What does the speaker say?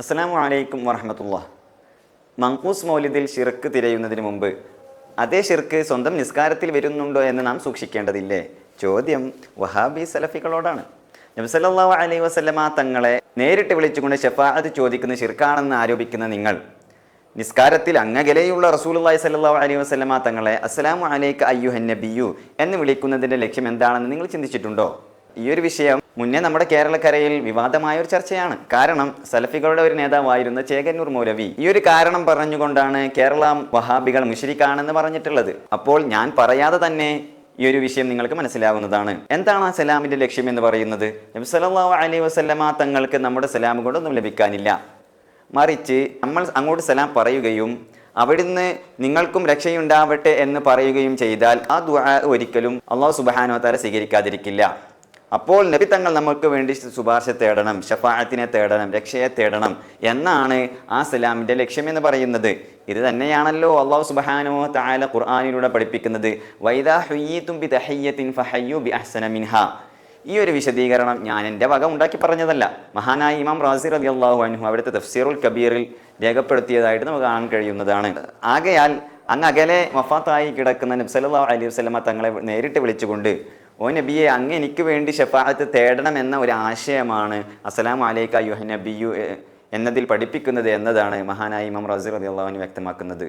അസ്സലാമു അലൈക്കും വറഹമത്തുള്ള. മങ്കൂസ് മൗലിദിൽ ഷിർക്ക് തിരയുന്നതിന് മുമ്പ് അതേ ഷിർക്ക് സ്വന്തം നിസ്കാരത്തിൽ വരുന്നുണ്ടോ എന്ന് നാം സൂക്ഷിക്കേണ്ടതില്ലേ? ചോദ്യം വഹാബി സലഫികളോടാണ്. നബ്സല്ലാ അലൈ വസ്ലമ തങ്ങളെ നേരിട്ട് വിളിച്ചുകൊണ്ട് ഷഫാഅത്ത് ചോദിക്കുന്ന ഷിർക്കാണെന്ന് ആരോപിക്കുന്ന നിങ്ങൾ. നിസ്കാരത്തിൽ അങ്ങകലെയുള്ള റസൂലുള്ളാഹി സല്ലാ അലൈഹി വസ്ലമ തങ്ങളെ അസ്സലാമു അലൈക്ക് അയ്യുഹൻ നബിയു എന്ന് വിളിക്കുന്നതിന്റെ ലക്ഷ്യം എന്താണെന്ന് നിങ്ങൾ ചിന്തിച്ചിട്ടുണ്ടോ? ഈ ഒരു വിഷയം മുന്നേ നമ്മുടെ കേരളക്കരയിൽ വിവാദമായ ഒരു ചർച്ചയാണ്. കാരണം സലഫികളുടെ ഒരു നേതാവായിരുന്ന ചേകന്നൂർ മൗലവി ഈ ഒരു കാരണം പറഞ്ഞുകൊണ്ടാണ് കേരള വഹാബികൾ മുഷരിക്കാണെന്ന് പറഞ്ഞിട്ടുള്ളത്. അപ്പോൾ ഞാൻ പറയാതെ തന്നെ ഈ ഒരു വിഷയം നിങ്ങൾക്ക് മനസ്സിലാവുന്നതാണ്. എന്താണ് ആ സലാമിന്റെ ലക്ഷ്യം എന്ന് പറയുന്നത്? നബി സല്ലല്ലാഹു അലൈഹി വസല്ലമ തങ്ങൾക്ക് നമ്മുടെ സലാം കൊണ്ടൊന്നും ലഭിക്കാനില്ല. മറിച്ച് നമ്മൾ അങ്ങോട്ട് സലാം പറയുകയും അവിടുന്ന് നിങ്ങൾക്കും രക്ഷയുണ്ടാവട്ടെ എന്ന് പറയുകയും ചെയ്താൽ ആ ദുആ ഒരിക്കലും അള്ളാഹു സുബാനോ താര സ്വീകരിക്കാതിരിക്കില്ല. അപ്പോൾ നബി തങ്ങൾ നമുക്ക് വേണ്ടി ശുപാർശ തേടണം ഷഫാഅത്തിനെ തേടണം രക്ഷയെ തേടണം എന്നാണ് ആ സലാമിന്റെ ലക്ഷ്യമെന്ന് പറയുന്നത്. ഇത് തന്നെയാണല്ലോ അള്ളാഹു സുബാനോ താല ഖുർആാനിലൂടെ പഠിപ്പിക്കുന്നത്. വൈദാ ഹുയ്യീത്തും ബി തഹയ്യത്തിൻ ഫഹയ്യു ബി അഹ്സന മിൻഹ. ഈ ഒരു വിശദീകരണം ഞാൻ എന്റെ വക ഉണ്ടാക്കി പറഞ്ഞതല്ല. മഹാനായ ഇമാം റാസി റബി അള്ളാഹു അൻഹു അവിടുത്തെ തഫ്സീറുൽ കബീറിൽ രേഖപ്പെടുത്തിയതായിട്ട് നമുക്ക് കാണാൻ കഴിയുന്നതാണ്. ആകയാൽ അങ്ങ് അകലെ വഫാത്തായി കിടക്കുന്ന നബ്സല്ലാ അലൈഹി വസ്ലമ തങ്ങളെ നേരിട്ട് വിളിച്ചുകൊണ്ട് ഓ നബിയെ അങ്ങ് എനിക്ക് വേണ്ടി ഷഫാഅത്ത് തേടണം എന്ന ഒരു ആശയമാണ് അസ്സലാം അലൈക്ക യുഹ നബിയു എന്നതിൽ പഠിപ്പിക്കുന്നത് എന്നതാണ് മഹാനായി ഇമാം റസീർ അലി അള്ളാഹുവിന് വ്യക്തമാക്കുന്നത്.